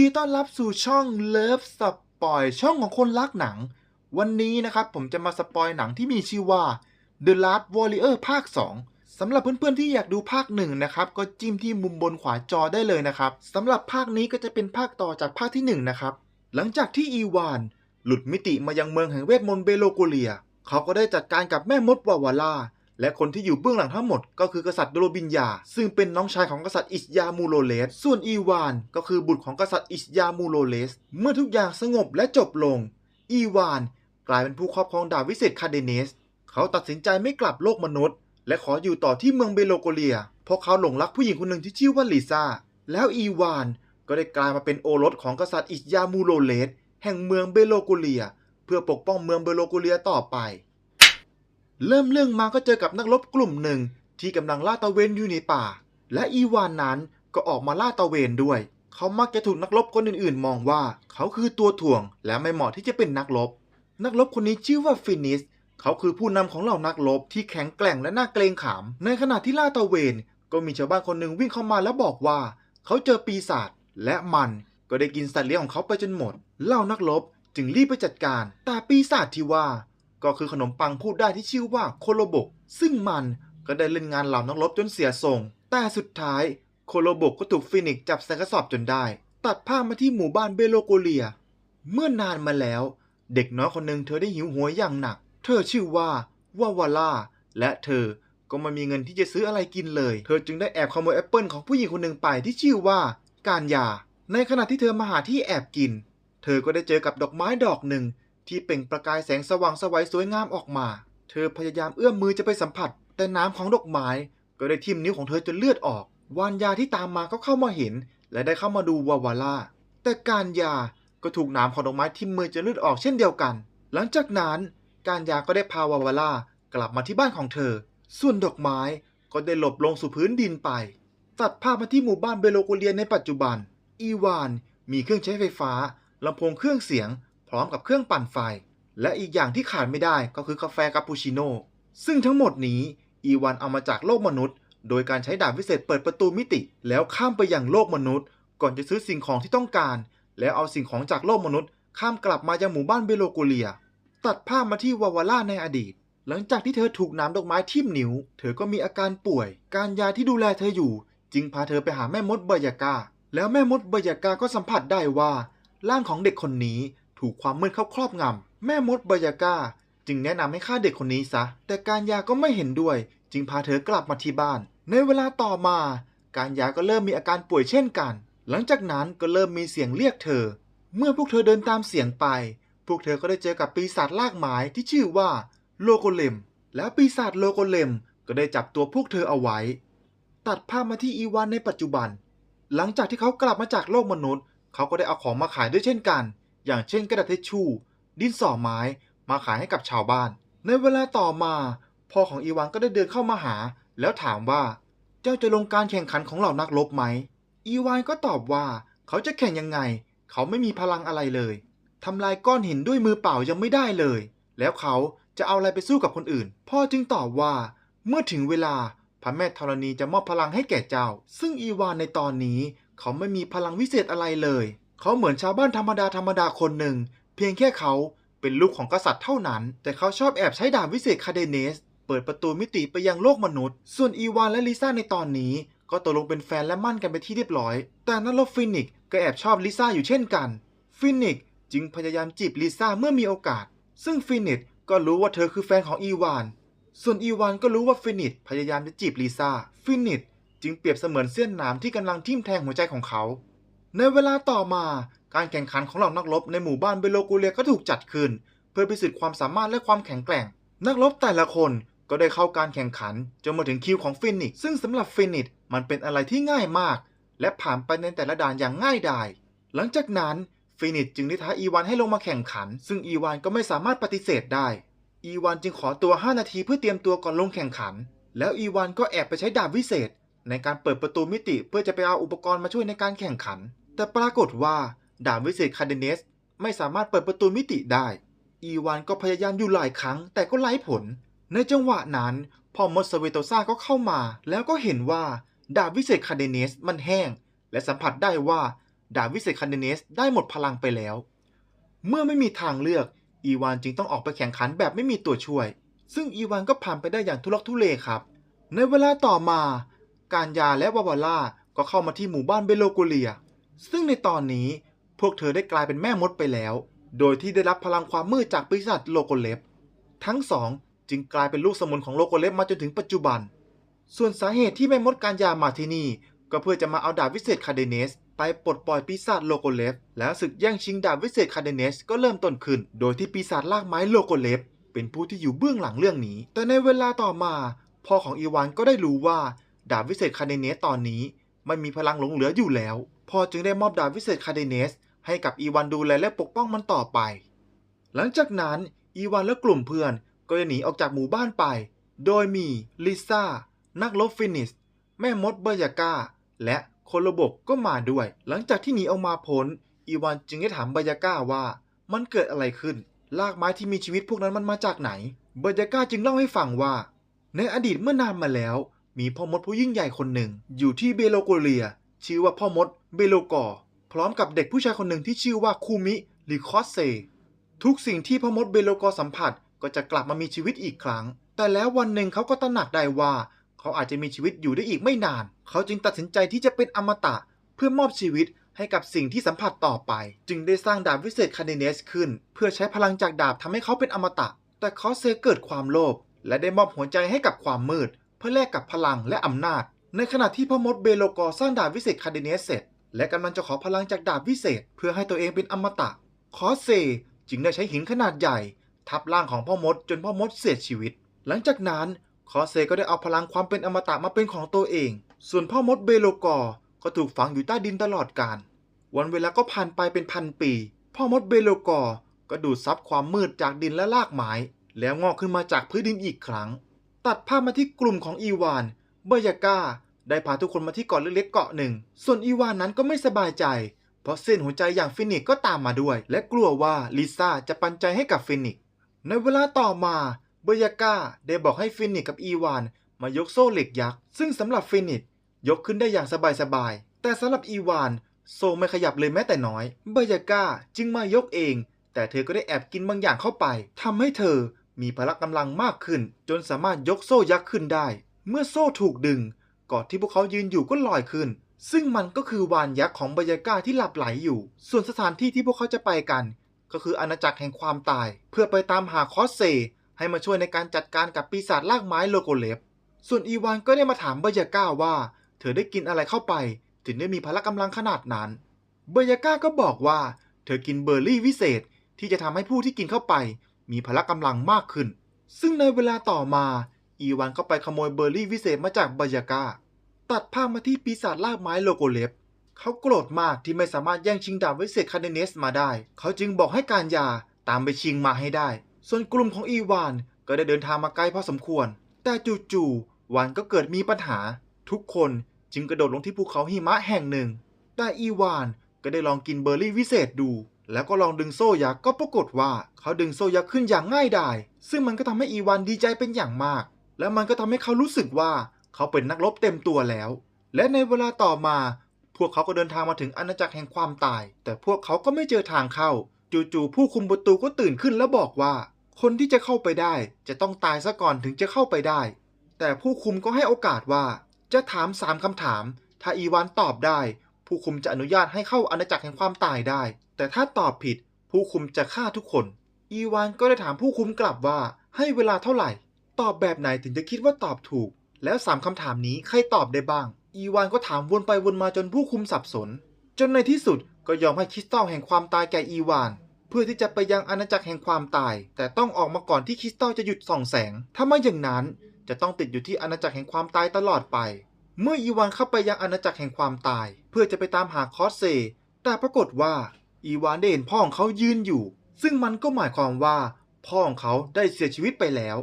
ดีต้อนรับสู่ช่องเลิฟสปอยช่องของคนรักหนัง วันนี้นะครับผมจะมาสปอยหนังที่มีชื่อว่า The Last Warrior ภาค 2สำหรับเพื่อนๆที่อยากดูภาคหนึ่งนะครับ ก็จิ้มที่มุมบนขวาจอได้เลยนะครับสำหรับภาคนี้ก็จะเป็นภาคต่อจากภาคที่หนึ่งนะครับ หลังจากที่อีวาน หลุดมิติมายังเมืองแห่งเวทมนต์เบโลโกเลีย เขาก็ได้จัดการกับแม่มดวาวาลา และคนที่อยู่เบื้องหลังทั้งหมดก็คือกษัตริย์โดโรบินยา ซึ่งเป็นน้องชายของกษัตริย์อิสยามูโรเลส ส่วนอีวานก็คือบุตรของกษัตริย์อิสยามูโรเลส เมื่อทุกอย่างสงบและจบลง อีวานกลายเป็นผู้ครอบครองดาบวิเศษคาเดเนส เขาตัดสินใจไม่กลับโลกมนุษย์ และขออยู่ต่อที่เมืองเบโลโกเลีย เพราะเขาหลงรักผู้หญิงคนหนึ่งที่ชื่อว่าลิซ่าแล้วอีวานก็ได้กลายมาเป็นโอรสของกษัตริย์อิสยามูโรเลสแห่งเมืองเบโลโกเลีย เพื่อปกป้องเมืองเบโลโกเลียต่อไป เริ่มเรื่องมาก็เจอกับนักรบกลุ่มหนึ่งที่กำลังล่าตะเวนอยู่ในป่า และอีวานนั้นก็ออกมาล่าตะเวนด้วย เขามักจะถูกนักรบคนอื่นๆ มองว่าเขาคือตัวถ่วง และไม่เหมาะที่จะเป็นนักรบ นักรบคนนี้ชื่อว่าฟินิส เขาคือผู้นำของเหล่านักรบที่แข็งแกร่งและน่าเกรงขาม ในขณะที่ล่าตะเวนก็มีชาวบ้านคนหนึ่งวิ่งเข้ามาแล้วบอกว่า เขาเจอปีศาจและมันก็ได้กินสัตว์เลี้ยงของเขาไปจนหมดเหล่านักรบจึงรีบไปจัดการ แต่ปีศาจที่ว่า ก็คือขนมปังพูดได้ที่ชื่อว่าโคโลบก ซึ่งมันก็ได้เล่นงานเหล่านักรบจนเสียทรง แต่สุดท้ายโคโลบกก็ถูกฟินิกจับใส่กระสอบจนได้ ตัดภาพมาที่หมู่บ้านเบโลโกเลีย เมื่อนานมาแล้ว เด็กน้อยคนหนึ่งเธอได้หิวโหวยอย่างหนัก เธอชื่อว่าวาวาล่าและเธอก็ไม่มีเงินที่จะซื้ออะไรกินเลย เธอจึงได้แอบขโมยแอปเปิลของผู้หญิงคนหนึ่งไปที่ชื่อว่า การยา ในขณะที่เธอมาหาที่แอบกิน เธอก็ได้เจอกับดอกไม้ดอกหนึ่ง ที่เปล่งประกายแสงสว่างสวัยสวยงามออกมา เธอพยายามเอื้อมมือจะไปสัมผัส แต่น้ำของดอกไม้ก็ได้ทิ่มนิ้วของเธอจนเลือดออก วานยาที่ตามมาก็เข้ามาเห็น และได้เข้ามาดูวาวาล่า แต่การยาก็ถูกน้ำของดอกไม้ทิ่มมือจนเลือดออกเช่นเดียวกัน หลังจากนั้น การยาก็ได้พาวาวาล่ากลับมาที่บ้านของเธอ ส่วนดอกไม้ก็ได้หลบลงสู่พื้นดินไป ตัดภาพมาที่หมู่บ้านเบโลโกเลียในปัจจุบัน อีวานมีเครื่องใช้ไฟฟ้าลำโพงเครื่องเสียง ร้อมกับเครื่องปั่นไฟ และอีกอย่างที่ขาดไม่ได้ก็คือกาแฟคาปูชิโน่ซึ่งทั้งหมดนี้อีวานเอามาจากโลกมนุษย์ โดยการใช้ดาบวิเศษเปิดประตูมิติ แล้วข้ามไปยังโลกมนุษย์ ก่อนจะซื้อสิ่งของที่ต้องการ แล้วเอาสิ่งของจากโลกมนุษย์ ข้ามกลับมายังหมู่บ้านเบโลโกเลีย ตัดภาพมาที่วาวาล่าในอดีต หลังจากที่เธอถูกน้ำดอกไม้ทิ่มนิ้ว เธอก็มีอาการป่วย การยาที่ดูแลเธออยู่ จึงพาเธอไปหาแม่มดเบยากาแล้วแม่มดเบยากาก็สัมผัสได้ว่าร่างของเด็กคนนี้ ถูกความมืดเข้าครอบงำ แม่มดเบยากาจึงแนะนำให้ฆ่าเด็กคนนี้ซะ แต่การยาก็ไม่เห็นด้วย จึงพาเธอกลับมาที่บ้าน ในเวลาต่อมา การยาก็เริ่มมีอาการป่วยเช่นกัน หลังจากนั้นก็เริ่มมีเสียงเรียกเธอ เมื่อพวกเธอเดินตามเสียงไป พวกเธอก็ได้เจอกับปีศาจลากไม้ที่ชื่อว่าโลโกเลม แล้วปีศาจโลโกเลมก็ได้จับตัวพวกเธอเอาไว้ ตัดภาพมาที่อีวานในปัจจุบัน หลังจากที่เขากลับมาจากโลกมนุษย์ เขาก็ได้เอาของมาขายด้วยเช่นกัน อย่างเช่นกระดาษทิชชู่ ดินสอไม้มาขายให้กับชาวบ้าน ในเวลาต่อมา พ่อของอีวานก็ได้เดินเข้ามาหา แล้วถามว่า เจ้าจะลงการแข่งขันของเหล่านักรบไหม อีวานก็ตอบว่าเขาจะแข่งยังไง เขาไม่มีพลังอะไรเลยทำลายก้อนหินด้วยมือเปล่ายังไม่ได้เลย แล้วเขาจะเอาอะไรไปสู้กับคนอื่น พ่อจึงตอบว่า เมื่อถึงเวลาพระแม่ธรณีจะมอบพลังให้แก่เจ้า ซึ่งอีวานในตอนนี้ เขาไม่มีพลังวิเศษอะไรเลย เขาเหมือนชาวบ้านธรรมดาธรรมดาคนหนึ่ง เพียงแค่เขาเป็นลูกของกษัตริย์เท่านั้น แต่เขาชอบแอบใช้ดาบวิเศษคาเดเนส เปิดประตูมิติไปยังโลกมนุษย์ ส่วนอีวานและลิซ่าในตอนนี้ ก็ตกลงเป็นแฟนและมั่นกันไปที่เรียบร้อย แต่นักรบฟินิกก็แอบชอบลิซ่าอยู่เช่นกัน ฟินิกจึงพยายามจีบลิซ่าเมื่อมีโอกาส ซึ่งฟินิกก็รู้ว่าเธอคือแฟนของอีวาน ส่วนอีวานก็รู้ว่าฟินิกพยายามจะจีบลิซ่า ฟินิกจึงเปรียบเสมือนเส้นนามที่กำลังทิ่มแทงหัวใจของเขา ในเวลาต่อมาการแข่งขันของเหล่านักรบในหมู่บ้านเบโลกูเลียก็ถูกจัดขึ้น เพื่อพิสูจน์ความสามารถและความแข็งแกร่ง นักรบแต่ละคนก็ได้เข้าการแข่งขันจนมาถึงคิวของฟินิกซึ่งสำหรับฟินิกมันเป็นอะไรที่ง่ายมาก และผ่านไปในแต่ละด่านอย่างง่ายดายหลังจากนั้นฟินิกจึงได้ท้าอีวานให้ลงมาแข่งขัน ซึ่งอีวานก็ไม่สามารถปฏิเสธได้ อีวานจึงขอตัว 5 นาทีเพื่อเตรียมตัวก่อนลงแข่งขัน แล้วอีวานก็แอบไปใช้ดาบวิเศษ ในการเปิดประตูมิติเพื่อจะไปเอาอุปกรณ์มาช่วยในการแข่งขัน แต่ปรากฏว่าดาบวิเศษคาเดเนสไม่สามารถเปิดประตูมิติได้ อีวานก็พยายามอยู่หลายครั้งแต่ก็ไร้ผล ในจังหวะนั้นพ่อมดสเวโตซาก็เข้ามา แล้วก็เห็นว่าดาบวิเศษคาเดเนสมันแห้ง และสัมผัสได้ว่าดาบวิเศษคาเดเนสได้หมดพลังไปแล้ว เมื่อไม่มีทางเลือก อีวานจึงต้องออกไปแข่งขันแบบไม่มีตัวช่วย ซึ่งอีวานก็ผ่านไปได้อย่างทุลักทุเลครับ ในเวลาต่อมา การยาและวาวาล่าก็เข้ามาที่หมู่บ้านเบโลโกเลีย ซึ่งในตอนนี้พวกเธอได้กลายเป็นแม่มดไปแล้ว โดยที่ได้รับพลังความมืดจากปีศาจโลโกเลฟทั้งสองจึงกลายเป็นลูกสมุนของโลโกเลฟมาจนถึงปัจจุบัน ส่วนสาเหตุที่แม่มดการยามาที่นี่ก็เพื่อจะมาเอาดาบวิเศษคาเดเนสไปปลดปล่อยปีศาจโลโกเลฟแล้วศึกแย่งชิงดาบวิเศษคาเดเนสก็เริ่มต้นขึ้น โดยที่ปีศาจลากไม้โลโกเลฟเป็นผู้ที่อยู่เบื้องหลังเรื่องนี้ แต่ในเวลาต่อมาพ่อของอีวานก็ได้รู้ว่า ดาบวิเศษคาเดเนสตอนนี้ ไม่มีพลังหลงเหลืออยู่แล้ว พ่อจึงได้มอบดาบวิเศษคาเดเนส ให้กับอีวานดูแลและปกป้องมันต่อไป หลังจากนั้นอีวานและกลุ่มเพื่อนก็จะหนีออกจากหมู่บ้านไป โดยมีลิซ่า นักรบฟินิส แม่มดเบย์ยาก้าและโคโลบกก็มาด้วย หลังจากที่หนีออกมาพ้นอีวานจึงได้ถามเบย์ยาก้าว่ามันเกิดอะไรขึ้น ลากไม้ที่มีชีวิตพวกนั้นมันมาจากไหน เบย์ยาก้าจึงเล่าให้ฟังว่า ในอดีตเมื่อนานมาแล้ว มีพ่อมดผู้ยิ่งใหญ่คนหนึ่ง อยู่ที่เบโลโกเลีย ชื่อว่าพ่อมดเบโลกอพร้อมกับเด็กผู้ชายคนหนึ่งที่ชื่อว่าคูมิหรือคอสเซ ทุกสิ่งที่พ่อมดเบโลกอสัมผัสก็จะกลับมามีชีวิตอีกครั้ง แต่แล้ววันหนึ่งเขาก็ตระหนักได้ว่า เขาอาจจะมีชีวิตอยู่ได้อีกไม่นาน เขาจึงตัดสินใจที่จะเป็นอมตะ เพื่อมอบชีวิตให้กับสิ่งที่สัมผัสต่อไป จึงได้สร้างดาบวิเศษคาเดเนสขึ้น เพื่อใช้พลังจากดาบทำให้เขาเป็นอมตะ แต่คอสเซเกิดความโลภและได้มอบหัวใจให้กับความมืด เพื่อแลกกับพลังและอำนาจ ในขณะที่พมดเบโลกอสร้างดาบวิเศษคาเดเนสเสร็จ และกำลังจะขอพลังจากดาบวิเศษ เพื่อให้ตัวเองเป็นอมตะ คอสเซ จึงได้ใช้หินขนาดใหญ่ ทับร่างของพ่อมดจนพ่อมดเสียชีวิต หลังจากนั้นคอสเซก็ได้เอาพลังความเป็นอมตะมาเป็นของตัวเอง ส่วนพ่อมดเบโลกอก็ถูกฝังอยู่ใต้ดินตลอดกาลวันเวลาก็ผ่านไปเป็นพันปี พ่อมดเบโลกอร์ก็ดูดซับความมืดจากดินและรากไม้ แล้วงอกขึ้นมาจากพื้นดินอีกครั้ง ตัดภาพมาที่กลุ่มของอีวาน เบยาก้าได้พาทุกคนมาที่เกาะเล็กๆเกาะหนึ่ง ส่วนอีวานนั้นก็ไม่สบายใจ เพราะเส้นหัวใจอย่างฟินิกก็ตามมาด้วย และกลัวว่าลิซ่าจะปันใจให้กับฟินิก ในเวลาต่อมาเบยาก้าได้บอกให้ฟินิกกับอีวานมายกโซ่เหล็กยักษ์ ซึ่งสำหรับฟินิกยกขึ้นได้อย่างสบายๆ แต่สำหรับอีวานโซ่ไม่ขยับเลยแม้แต่น้อย เบยาก้าจึงมายกเอง แต่เธอก็ได้แอบกินบางอย่างเข้าไปทำให้เธอมีพละกำลังมากขึ้น จนสามารถยกโซ่ยักษ์ขึ้นได้ เมื่อโซ่ถูกดึงกาะที่พวกเขายืนอยู่ก็ลอยขึ้น ซึ่งมันก็คือวานยักษ์ของเบยาก้าที่หลับไหลอยู่ ส่วนสถานที่ที่พวกเขาจะไปกัน ก็คืออาณาจักรแห่งความตาย เพื่อไปตามหาคอสเซ ให้มาช่วยในการจัดการกับปีศาจลากไม้โลโกเลฟส่วนอีวานก็ได้มาถามเบยาก้าว่า เธอได้กินอะไรเข้าไป ถึงได้มีพละกำลังขนาดนั้นเบยาก้าก็บอกว่า เธอกินเบอร์รี่วิเศษที่จะทำให้ผู้ที่กินเข้าไป มีพละกำลังมากขึ้น ซึ่งในเวลาต่อมา อีวานก็ไปขโมยเบอร์รี่วิเศษมาจากเบยาก้าตัดภาพมาที่ปีศาจลากไม้โลโกเลฟเขาโกรธมากที่ไม่สามารถแย่งชิงดาบวิเศษคาเดเนสมาได้ เขาจึงบอกให้การยาตามไปชิงมาให้ได้ ส่วนกลุ่มของอีวานก็ได้เดินทางมาไกลพอสมควร แต่จู่ๆวานก็เกิดมีปัญหา ทุกคนจึงกระโดดลงที่ภูเขาหิมะแห่งหนึ่ง แต่อีวานก็ได้ลองกินเบอร์รี่วิเศษดู แล้วก็ลองดึงโซ่ยักษ์ก็ปรากฏว่า เขาดึงโซ่ยักษ์ขึ้นอย่างง่ายดาย ซึ่งมันก็ทำให้อีวานดีใจเป็นอย่างมาก และมันก็ทำให้เขารู้สึกว่าเขาเป็นนักรบเต็มตัวแล้ว และในเวลาต่อมา พวกเขาก็เดินทางมาถึงอาณาจักรแห่งความตาย แต่พวกเขาก็ไม่เจอทางเข้า จู่ๆผู้คุมประตูก็ตื่นขึ้นแล้วบอกว่า คนที่จะเข้าไปได้ จะต้องตายซะก่อนถึงจะเข้าไปได้ แต่ผู้คุมก็ให้โอกาสว่า จะถามสามคำถาม ถ้าอีวานตอบได้ ผู้คุมจะอนุญาตให้เข้าอาณาจักรแห่งความตายได้ แต่ถ้าตอบผิด ผู้คุมจะฆ่าทุกคน อีวานก็ได้ถามผู้คุมกลับว่า ให้เวลาเท่าไหร่ ตอบแบบไหนถึงจะคิดว่าตอบถูก แล้วสามคำถามนี้ใครตอบได้บ้าง อีวานก็ถามวนไปวนมาจนผู้คุมสับสน จนในที่สุดก็ยอมให้คริสตัลแห่งความตายแก่อีวาน เพื่อที่จะไปยังอาณาจักรแห่งความตาย แต่ต้องออกมาก่อนที่คริสตัลจะหยุดส่องแสง ถ้าไม่อย่างนั้นจะต้องติดอยู่ที่อาณาจักรแห่งความตายตลอดไป เมื่ออีวานเข้าไปยังอาณาจักรแห่งความตาย เพื่อจะไปตามหาคอสเซ แต่ปรากฏว่า อีวานได้เห็นพ่อของเขายืนอยู่ ซึ่งมันก็หมายความว่าพ่อของเขาได้เสียชีวิตไปแล้ว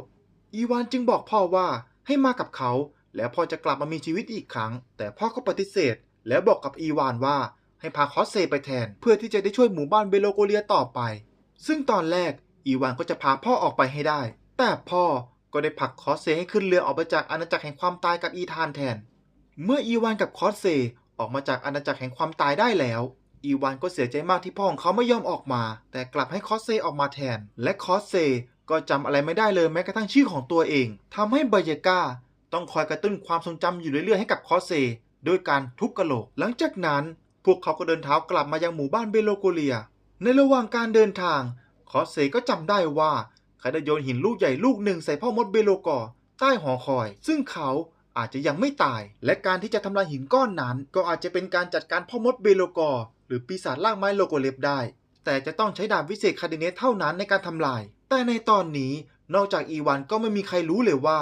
อีวานจึงบอกพ่อว่าให้มากับเขา แล้วพ่อจะกลับมามีชีวิตอีกครั้ง แต่พ่อก็ปฏิเสธ แล้วบอกกับอีวานว่าให้พาคอสเซไปแทน เพื่อที่จะได้ช่วยหมู่บ้านเบโลโกเลียต่อไป ซึ่งตอนแรกอีวานก็จะพาพ่อออกไปให้ได้ แต่พ่อก็ได้ผลักคอสเซให้ขึ้นเรือออกไปจากอาณาจักรแห่งความตายกับอีธานแทน เมื่ออีวานกับคอสเซออกมาจากอาณาจักรแห่งความตายได้แล้ว อีวานก็เสียใจมากที่พ่อของเขาไม่ยอมออกมา แต่กลับให้คอสเซออกมาแทน และคอสเซ ก็จำอะไรไม่ได้เลยแม้กระทั่งชื่อของตัวเองทำให้เบายกาต้องคอยกระตุ้นความทรงจำอยู่เรื่อยๆให้กับคอเซด้วยการทุบกระโหลก หลังจากนั้น พวกเขาก็เดินเท้ากลับมายังหมู่บ้านเบโลโกเลีย ในระหว่างการเดินทาง คอเซก็จำได้ว่าเขาได้โยนหินลูกใหญ่ลูกหนึ่งใส่พ่อมดเบโลกอใต้หอคอย ซึ่งเขาอาจจะยังไม่ตาย และการที่จะทำลายหินก้อนนั้น ก็อาจจะเป็นการจัดการพ่อมดเบโลกอหรือปีศาจล่างไม้โลโกเลฟได้ แต่จะต้องใช้ดาบวิเศษคาเดเนสเท่านั้นในการทำลาย แต่ในตอนนี้นอกจากอีวานก็ไม่มีใครรู้เลยว่า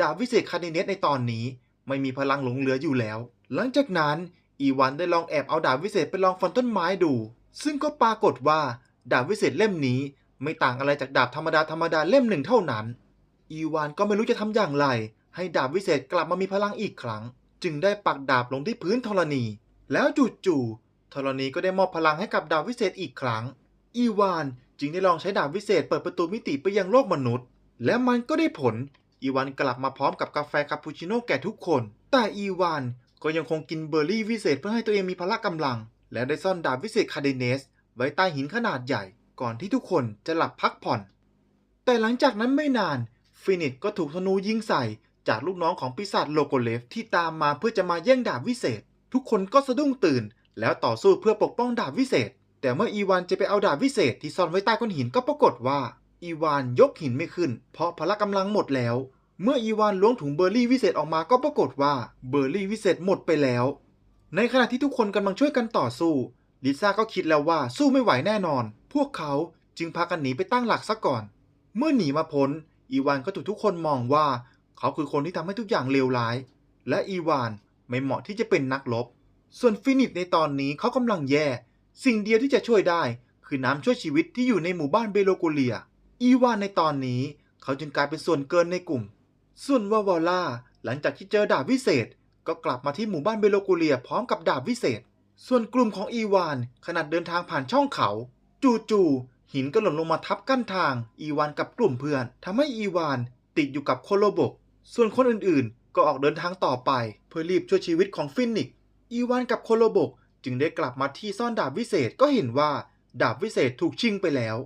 ดาบวิเศษคาเดเนสในตอนนี้ ไม่มีพลังหลงเหลืออยู่แล้ว หลังจากนั้นอีวานได้ลองแอบเอาดาบวิเศษไปลองฟันต้นไม้ดู ซึ่งก็ปรากฏว่า ดาบวิเศษเล่มนี้ ไม่ต่างอะไรจากดาบธรรมดาธรรมดาเล่มหนึ่งเท่านั้น อีวานก็ไม่รู้จะทำอย่างไร ให้ดาบวิเศษกลับมามีพลังอีกครั้ง จึงได้ปักดาบลงที่พื้นธรณี แล้วจู่ๆธรณีก็ได้มอบพลังให้กับดาบวิเศษอีกครั้ง อีวาน จึงได้ลองใช้ดาบวิเศษเปิดประตูมิติไปยังโลกมนุษย์ และมันก็ได้ผล อีวานกลับมาพร้อมกับกาแฟคาปูชิโน่แก่ทุกคน แต่อีวานก็ยังคงกินเบอร์รี่วิเศษเพื่อให้ตัวเองมีพละกำลัง และได้ซ่อนดาบวิเศษคาเดเนส ไว้ใต้หินขนาดใหญ่ ก่อนที่ทุกคนจะหลับพักผ่อน แต่หลังจากนั้นไม่นาน ฟินิชก็ถูกธนูยิงใส่ จากลูกน้องของปีศาจโลโกเลฟที่ตามมาเพื่อจะมาแย่งดาบวิเศษ ทุกคนก็สะดุ้งตื่น แล้วต่อสู้เพื่อปกป้องดาบวิเศษ แต่เมื่ออีวานจะไปเอาดาบวิเศษที่ซ่อนไว้ใต้ก้อนหินก็ปรากฏว่า อีวานยกหินไม่ขึ้น เพราะพละกำลังหมดแล้ว เมื่ออีวานล้วงถุงเบอร์รี่วิเศษออกมาก็ปรากฏว่าเบอร์รี่วิเศษหมดไปแล้ว ในขณะที่ทุกคนกำลังช่วยกันต่อสู้ลิซ่าก็คิดแล้วว่าสู้ไม่ไหวแน่นอน พวกเขาจึงพากันหนีไปตั้งหลักซะก่อน เมื่อหนีมาพ้น อีวานก็ถูกทุกคนมองว่า เขาคือคนที่ทำให้ทุกอย่างเลวร้าย และอีวานไม่เหมาะที่จะเป็นนักรบ ส่วนฟินิชในตอนนี้เขากำลังแย่ สิ่งเดียวที่จะช่วยได้คือน้ำช่วยชีวิตที่อยู่ในหมู่บ้านเบโลโกเลีย อีวานในตอนนี้เขาจึงกลายเป็นส่วนเกินในกลุ่ม ส่วนวาวาล่าหลังจากที่เจอดาบวิเศษ ก็กลับมาที่หมู่บ้านเบโลโกเลียพร้อมกับดาบวิเศษ ส่วนกลุ่มของอีวานขณะเดินทางผ่านช่องเขา จู่ๆหินก็หล่นลงมาทับกั้นทาง อีวานกับกลุ่มเพื่อนทำให้อีวานติดอยู่กับโคโลบก ส่วนคนอื่นๆ ก็ออกเดินทางต่อไป เพื่อรีบช่วยชีวิตของฟินิก อีวานกับโคโลบก จึงได้กลับมาที่ซ่อนดาบวิเศษก็เห็นว่า ดาบวิเศษถูกชิงไปแล้ว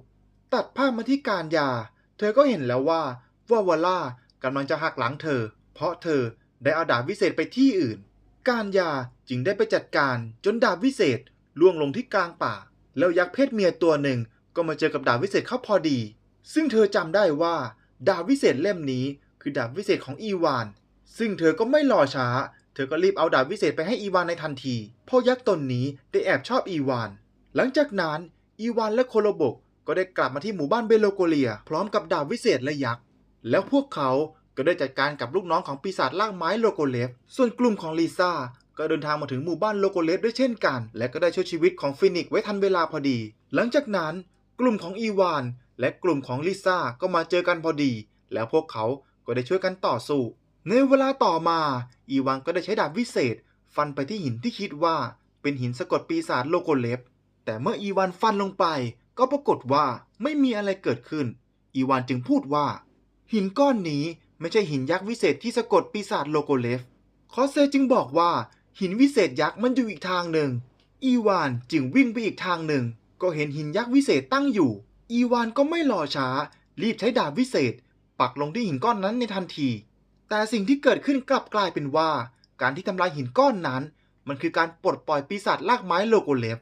ตัดภาพมาที่การยา เธอก็เห็นแล้วว่าวาวาล่ากำลังจะหักหลังเธอ เพราะเธอได้เอาดาบวิเศษไปที่อื่น การยาจึงได้ไปจัดการจนดาบวิเศษล่วงลงที่กลางป่า แล้วยักษ์เพศเมียตัวหนึ่งก็มาเจอกับดาบวิเศษเข้าพอดี ซึ่งเธอจำได้ว่า ดาบวิเศษเล่มนี้ คือดาบวิเศษของอีวาน ซึ่งเธอก็ไม่รอช้า เธอก็รีบเอาดาบวิเศษไปให้อีวานในทันที เพราะยักษ์ตนนี้ได้แอบชอบอีวาน หลังจากนั้นอีวานและโคโลบกก็ได้กลับมาที่หมู่บ้านเบโลโกเลีย พร้อมกับดาบวิเศษและยักษ์ แล้วพวกเขาก็ได้จัดการกับลูกน้องของปีศาจล่างไม้โลโกเลฟ ส่วนกลุ่มของลิซ่าก็เดินทางมาถึงหมู่บ้านโลโกเลฟด้วยเช่นกัน และก็ได้ช่วยชีวิตของฟินิกไว้ทันเวลาพอดี หลังจากนั้น กลุ่มของอีวาน และกลุ่มของลิซ่าก็มาเจอกันพอดี แล้วพวกเขาก็ได้ช่วยกันต่อสู้ ในเวลาต่อมาอีวานก็ได้ใช้ดาบวิเศษ ฟันไปที่หินที่คิดว่า เป็นหินสะกดปีศาจโลโกเลฟแต่เมื่ออีวานฟันลงไป ก็ปรากฏว่าไม่มีอะไรเกิดขึ้น อีวานจึงพูดว่า หินก้อนนี้ไม่ใช่หินยักษ์วิเศษที่สะกดปีศาจโลโกเลฟคอสเซจึงบอกว่า หินวิเศษยักษ์มันอยู่อีกทางหนึ่ง อีวานจึงวิ่งไปอีกทางหนึ่ง ก็เห็นหินยักษ์วิเศษตั้งอยู่ อีวานก็ไม่รอช้า รีบใช้ดาบวิเศษ ปักลงที่หินก้อนนั้นในทันที แต่สิ่งที่เกิดขึ้นกลับกลายเป็นว่า การที่ทำลายหินก้อนนั้น มันคือการปลดปล่อยปีศาจลากไม้โลโกเลฟ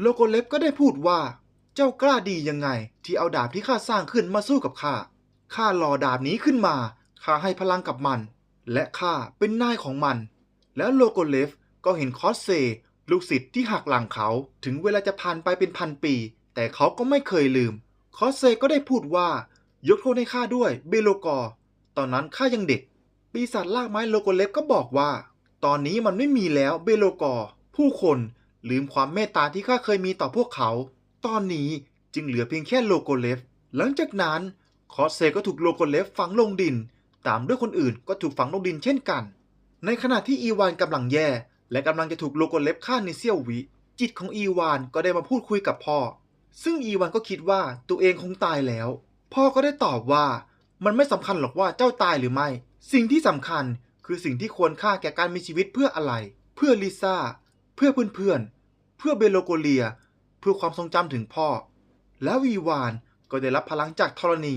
โลโกเลฟก็ได้พูดว่า เจ้ากล้าดียังไง ที่เอาดาบที่ข้าสร้างขึ้นมาสู้กับข้าข้ารอดาบนี้ขึ้นมาข้าให้พลังกับมัน และข้าเป็นนายของมัน แล้วโลโกเลฟก็เห็นคอสเซ ลูกศิษย์ที่หักหลังเขา ถึงเวลาจะผ่านไปเป็นพันปี แต่เขาก็ไม่เคยลืม คอสเซก็ได้พูดว่า ยกโทษให้ข้าด้วยเบโลกอร์ตอนนั้นข้ายังเด็ก ปีศาจลากไม้โลโกเลฟก็บอกว่า ตอนนี้มันไม่มีแล้วเบโลกอร์ผู้คนลืมความเมตตาที่ข้าเคยมีต่อพวกเขา ตอนนี้จึงเหลือเพียงแค่โลโกเลฟ หลังจากนั้นคอสเซก็ถูกโลโกเลฟฝังลงดิน ตามด้วยคนอื่นก็ถูกฝังลงดินเช่นกัน ในขณะที่อีวานกำลังแย่ และกำลังจะถูกโลโกเลฟฆ่าในเสี้ยววิ จิตของอีวานก็ได้มาพูดคุยกับพ่อ ซึ่งอีวานก็คิดว่าตัวเองคงตายแล้ว พ่อก็ได้ตอบว่ามันไม่สำคัญหรอกว่าเจ้าตายหรือไม่ สิ่งที่สำคัญคือสิ่งที่ควรค่าแก่การมีชีวิตเพื่ออะไร เพื่อลิซ่า เพื่อเพื่อนๆ เพื่อเบโลโกเลีย เพื่อความทรงจำถึงพ่อ แล้วอีวานก็ได้รับพลังจากธรณี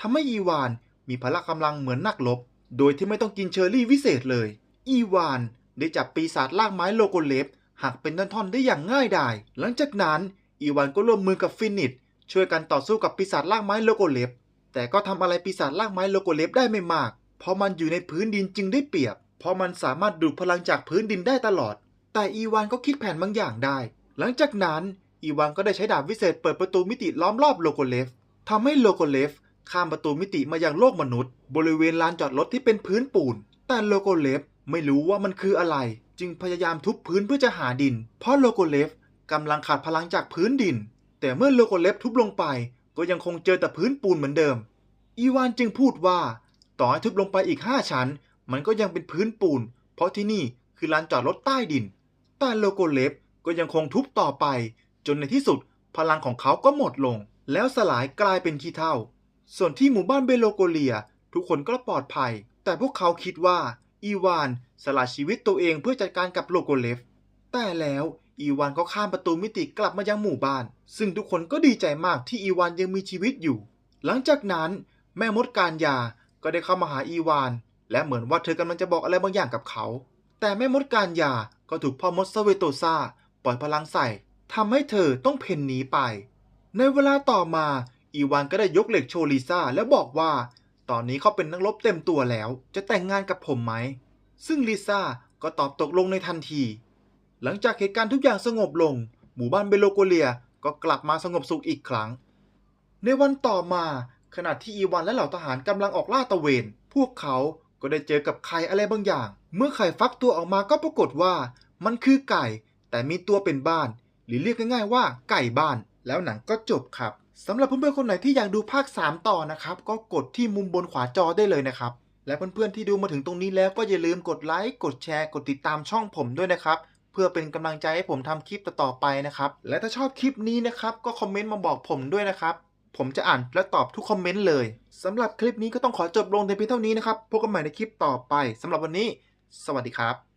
ทำให้อีวานมีพละกำลังเหมือนนักรบโดยที่ไม่ต้องกินเชอร์รี่วิเศษเลย อีวานได้จับปีศาจลากไม้โลโกเลฟหักเป็นท่อนๆได้อย่างง่ายดาย หลังจากนั้นอีวานก็ร่วมมือกับฟินิชช่วยกันต่อสู้กับปีศาจลากไม้โลโกเลฟแต่ก็ทำอะไรปีศาจลากไม้โลโกเลฟได้ไม่มาก เพราะมันอยู่ในพื้นดินจึงได้เปรียบ เพราะมันสามารถดูดพลังจากพื้นดินได้ตลอด แต่อีวานก็คิดแผนบางอย่างได้ หลังจากนั้นอีวานก็ได้ใช้ดาบวิเศษเปิดประตูมิติล้อมรอบโลโกเลฟทำให้โลโกเลฟข้ามประตูมิติมายังโลกมนุษย์ บริเวณลานจอดรถที่เป็นพื้นปูน แต่โลโกเลฟไม่รู้ว่ามันคืออะไร จึงพยายามทุบพื้นเพื่อจะหาดิน เพราะโลโกเลฟกำลังขาดพลังจากพื้นดิน แต่เมื่อโลโกเลฟทุบลงไป ก็ยังคงเจอแต่พื้นปูนเหมือนเดิม อีวานจึงพูดว่า ต่อให้ทุบลงไปอีก 5 ชั้น มันก็ยังเป็นพื้นปูน เพราะที่นี่คือลานจอดรถใต้ดิน แต่โลโกเลฟก็ยังคงทุบต่อไป จนในที่สุดพลังของเขาก็หมดลง แล้วสลายกลายเป็นขี้เถ้า ส่วนที่หมู่บ้านเบโลโกเลีย ทุกคนก็ปลอดภัย แต่พวกเขาคิดว่า อีวานสละชีวิตตัวเองเพื่อจัดการกับโลโกเลฟ แต่แล้วอีวานก็ข้ามประตูมิติกลับมายังหมู่บ้าน ซึ่งทุกคนก็ดีใจมากที่อีวานยังมีชีวิตอยู่ หลังจากนั้น แม่มดการยา ก็ได้เข้ามาหาอีวาน และเหมือนว่าเธอกำลังจะบอกอะไรบางอย่างกับเขา แต่แม่มดการยาก็ถูกพ่อมดสเวโตซาปล่อยพลังใส่ทำให้เธอต้องเพ่นหนีไป ในเวลาต่อมา อีวานก็ได้ยกเหล็กโชลิซาแล้วบอกว่า ตอนนี้เขาเป็นนักรบเต็มตัวแล้ว จะแต่งงานกับผมไหม ซึ่งลิซ่าก็ตอบตกลงในทันที หลังจากเหตุการณ์ทุกอย่างสงบลง หมู่บ้านเบโลโกเลียก็กลับมาสงบสุขอีกครั้ง ในวันต่อมา ขณะที่อีวานและเหล่าทหารกำลังออกล่าตะเวน พวกเขาก็ได้เจอกับไข่อะไรบางอย่าง เมื่อไข่ฟักตัวออกมาก็ปรากฏว่า มันคือไก่ แต่มีตัวเป็นบ้าน หรือเรียกง่ายๆว่าไก่บ้าน แล้วหนังก็จบครับสำหรับเพื่อนๆคนไหนที่อยากดูภาค 3 ต่อนะครับ ก็กดที่มุมบนขวาจอได้เลยนะครับ และเพื่อนๆที่ดูมาถึงตรงนี้แล้วก็อย่าลืมกดไลค์กดแชร์กดติดตามช่องผมด้วยนะครับเพื่อเป็นกำลังใจให้ผมทำคลิปต่อๆไปนะครับ และถ้าชอบคลิปนี้นะครับ ก็คอมเมนต์มาบอกผมด้วยนะครับ ผมจะอ่านและตอบทุกคอมเมนต์เลยสำหรับคลิปนี้ก็ต้องขอจบลงแต่เพียงเท่านี้นะครับพบกันใหม่ในคลิปต่อไปสำหรับวันนี้ สวัสดีครับ